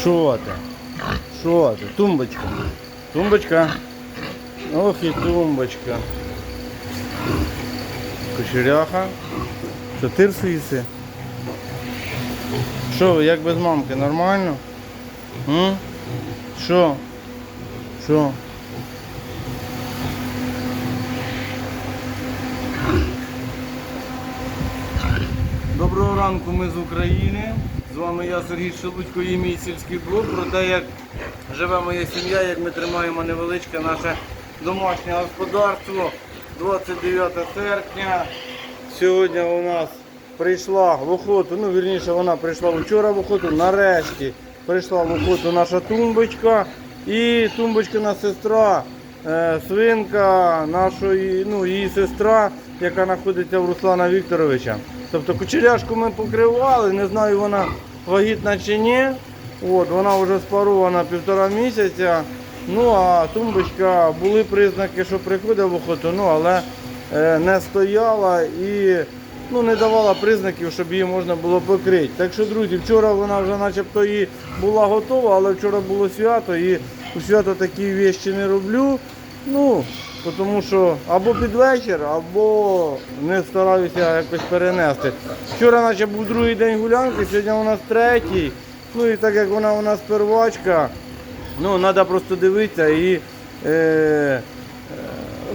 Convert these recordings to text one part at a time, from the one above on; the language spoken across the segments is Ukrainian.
Що ти? Що ти? Тумбочка. Тумбочка. Ох і тумбочка. Кучеряха. Що тирсу їси? Що, як без мамки, нормально? М? Що? Що? Доброго ранку, ми з України. Вами я Сергій Шелудько і мій сільський блог про те, як живе моя сім'я, як ми тримаємо невеличке наше домашнє господарство. 29 серпня. Сьогодні у нас прийшла в охоту, ну вірніше вона прийшла вчора в охоту, нарешті прийшла в охоту наша тумбочка. І тумбочкина сестра, е, свинка нашої, ну, її сестра, яка знаходиться в Руслана Вікторовича. Тобто кучеряшку ми покривали, не знаю вона вагітна чи ні. От, вона вже спарована півтора місяця. Ну а тумбочка були признаки, що приходить в охоту, ну але е, не стояла і ну, не давала признаків, щоб її можна було покрити. Так що, друзі, вчора вона вже начебто і була готова, але вчора було свято і у свято такі вещі не роблю. Ну, тому що або під вечір, або не стараюся якось перенести. Вчора наче був другий день гулянки, сьогодні у нас третій. Ну і так як вона у нас первачка, ну треба просто дивитися і е, е,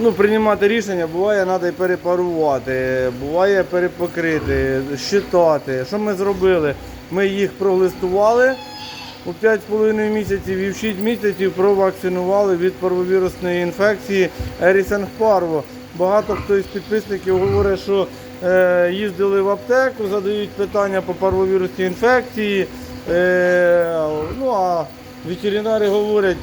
ну, приймати рішення. Буває, треба і перепарувати, буває перепокрити, щитати. Що ми зробили? Ми їх пролистували у 5,5 місяців і в 6 місяців провакцинували від парвовірусної інфекції Ерісенг Парво. Багато хто із підписників говорить, що е, їздили в аптеку, задають питання по парвовірусній інфекції. Е, ну а ветеринари говорять,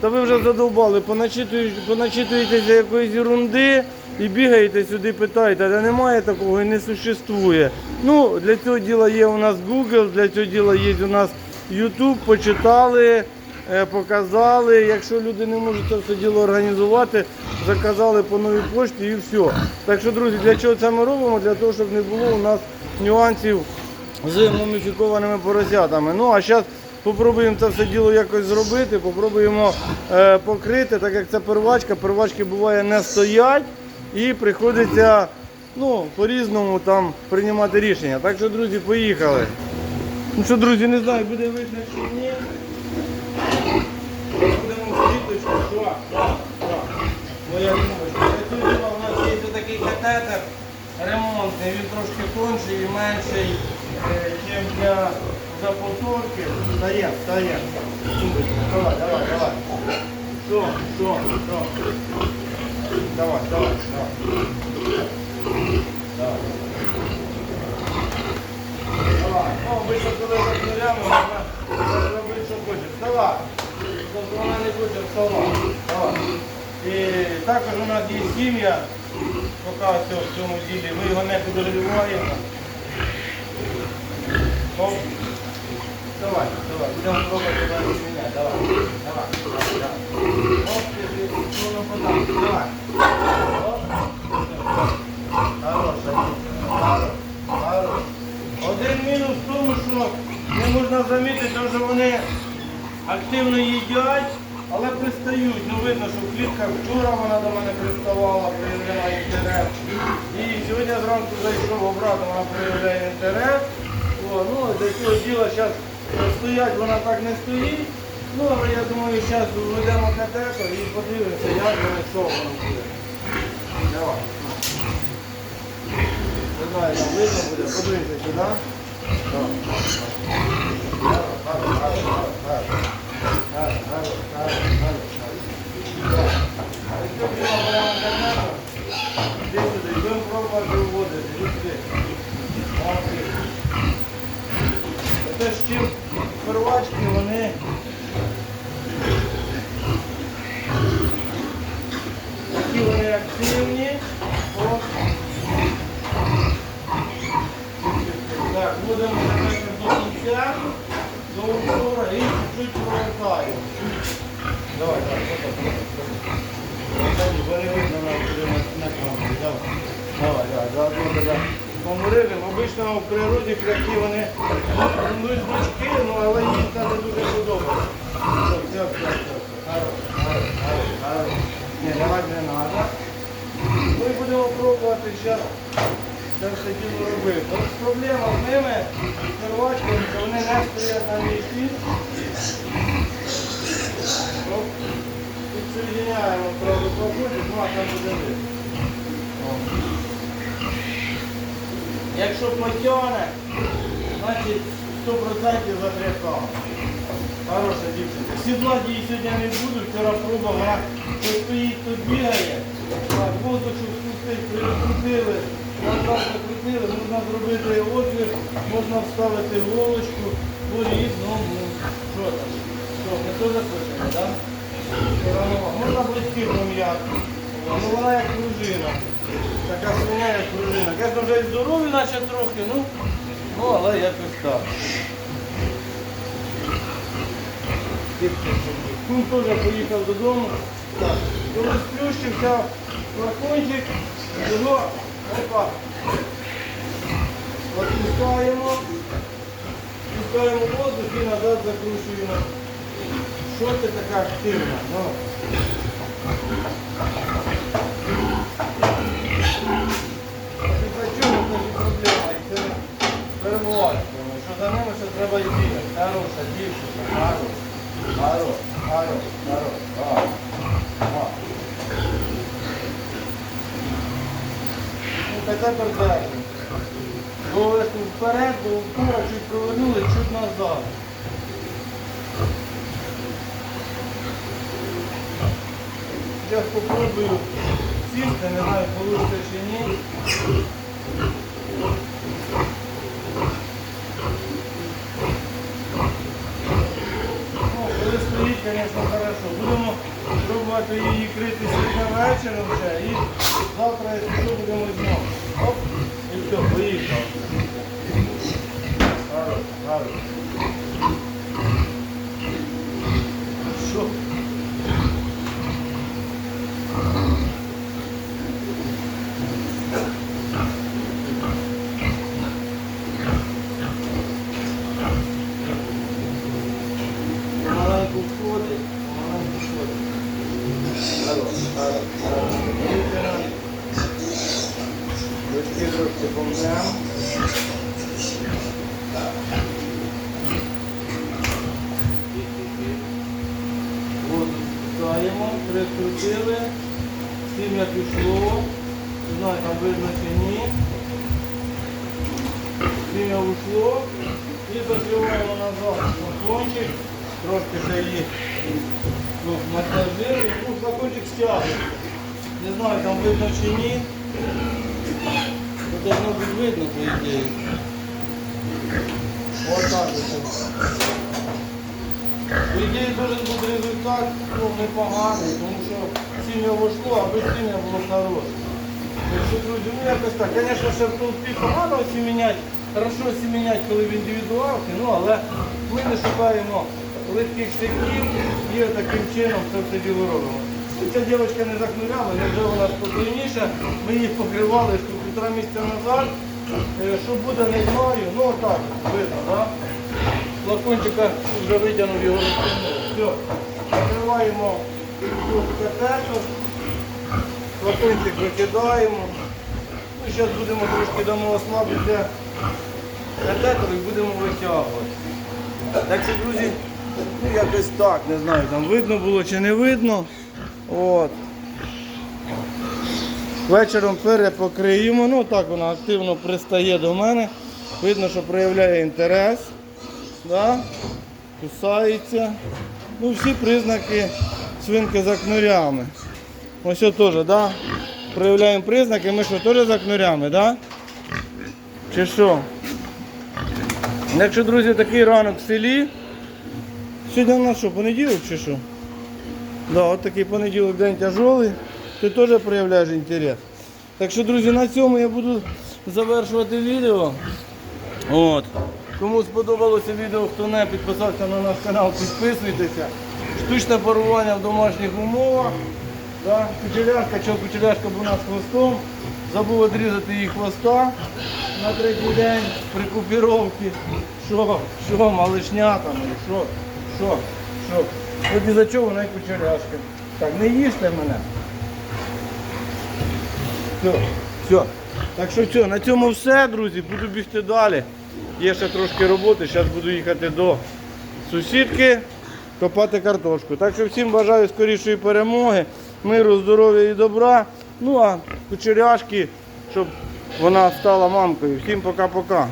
та ви вже задовбали, поначитуєте- поначитуєтеся якоїсь ерунди і бігаєте сюди, питаєте, та немає такого і не существує. Ну, для цього діла є у нас Google, для цього діла є у нас YouTube, почитали, е, показали. Якщо люди не можуть це все діло організувати, заказали по новій пошті і все. Так що, друзі, для чого це ми робимо? Для того, щоб не було у нас нюансів з муміфікованими поросятами. Ну а зараз спробуємо це все діло якось зробити, спробуємо е, покрити, так як це первачка, первачки буває не стоять і приходиться ну, по-різному там приймати рішення. Так що, друзі, поїхали. Ну що, друзі, не знаю, буде видно чи ні. Будемо в кліточку, що? Так, так. Моя думочка. Для у нас є такий катетер ремонтний, він трошки тонший і менший, е, ніж для запоторки. Встаємо, встаємо. Давай, давай, давай. Що, що, що? Давай, давай, давай. Давай. Давай. Ну, обично, коли так нулями, можна робити, що хочеш. Вставай. Тобто вона не буде вставати. Давай. І також у нас є сім'я, поки в цьому ділі. Ми його не підриваємо. Оп. Давай, давай, будемо пробувати давай міняти. Давай, давай, давай, давай. Оп, ти, ти, ти, ну, подам. Давай. Оп. Хорош, хорош, хорош. Один мінус в тому, що не можна замітити, що вони активно їдять, але пристають. Ну видно, що в клітках вчора вона до мене приставала, проявляла інтерес. І сьогодні зранку зайшов обратно, вона проявляє інтерес. О, ну, до цього діла зараз стоять, вона так не стоїть. Ну, але я думаю, зараз введемо катетор і подивимося, як воно, що воно буде. Давай. Не знаю, там видно буде, подивимося сюди. Давай. Давай, давай, давай, давай. Давай, давай, давай, давай, давай. Якщо б його прямо катетор, іди сюди, і будемо пробувати виводити. Іди сюди. Молодці. Те ж ті первачки, вони поморили. Обично в природі кряки вони ну, значки, ну, але їм це не дуже подобається. Хорош, хорош, хорош. Ні, давай не треба. Ми будемо пробувати зараз це все діло робити. От проблема з ними, з керувачками, що вони не стоять на місці. Підсоєдняємо правду походить, ну а там буде. Якщо потягне, значить 100% затрясало. Хороша дівчинка. Сідла її сьогодні не буду, вчора проба, вона то стоїть, то бігає. Так, воздуху спустити, перекрутили, назад закрутили, можна зробити отвір, можна вставити голочку, по-різному. Що там? Що, ми теж хочемо, так? Можна близькі пом'яти. Ну як пружина. Така свиня як пружина. Звісно, вже і здорові наче трохи, ну, ну але якось так. Кум теж поїхав додому. Так. Коли сплющився флакончик, його опа. Отпускаємо. Пускаємо воздух і назад закручуємо. Що ти така активна? Ну. Ти за чому це ж проблема? І це перебувати. Що за ними ще треба йти. Хороша дівчинка, хороша. Хорош, хорош, хорош. А, а. Ну, тепер держимо. Голови вперед, до впора, чуть повернули, чуть назад. Зараз попробую сісти, не знаю, вийде чи ні. Ну, коли стоїть, звісно, хорошо. Будемо пробувати її крити сьогодні вечором вже і завтра, якщо що, будемо знову. Оп, і все, поїхав. Хорош, хорош. Що? Помаленьку входить, помаленьку входить. Хорош, хорош, хорош. Вітера. Дочки трошки помнемо. Воду спускаємо, прикрутили. Сім'я пішло. Не знаю, там видно чи ні. Сім'я ушло. І закриваємо назад флакончик. Трошки ще її масажируємо. Ну, флакончик стягуємо. Не знаю, там видно чи ні. Должно бути видно, по ідеї. Ось так ось. По ідеї дуже буде результат ну, непоганий, тому що сім'я вийшло, а без сім'я було хороше. Якщо, друзі, ну якось так. Звісно, ще в толпі погано осімінять, хорошо осімінять, коли в індивідуалці, ну але ми не шукаємо легких шляхів і таким чином це все діло робимо. Ця дівчинка не захмиряла, вже вона спокійніша, ми їх покривали півтора місяця назад. Е, Що буде, не знаю. Ну отак, видно, так? Флакончика вже витягнув його. Все, закриваємо катету. Флакончик викидаємо. Ну, зараз будемо трошки дамо ослабити катетер і будемо витягувати. Так що, друзі, ну якось так, не знаю, там видно було чи не видно. От. Вечором перепокриємо, ну так вона активно пристає до мене. Видно, що проявляє інтерес. Да? Кусається. Ну, всі признаки свинки за кнурями. Ось теж, да? проявляємо признаки, ми що теж за кнурями, да? Чи що? Якщо, друзі, такий ранок в селі, сьогодні у нас що, понеділок чи що? Да, от такий понеділок день тяжелий, ти теж проявляєш інтерес. Так що, друзі, на цьому я буду завершувати відео. От. Кому сподобалося відео, хто не підписався на наш канал, підписуйтеся. Штучне парування в домашніх умовах. Да? Кучеряшка, чого кучеряшка була з хвостом. Забув відрізати її хвоста. на третій день при купіровці. Що, що, малишнята мої, що, що, що. От і за чого вона й кучеряшка. Так, не їжте мене. Все, все. Так що все, на цьому все, друзі. Буду бігти далі. Є ще трошки роботи, зараз буду їхати до сусідки копати картошку. Так що всім бажаю скорішої перемоги, миру, здоров'я і добра. Ну а кучеряшки, щоб вона стала мамкою. Всім пока-пока.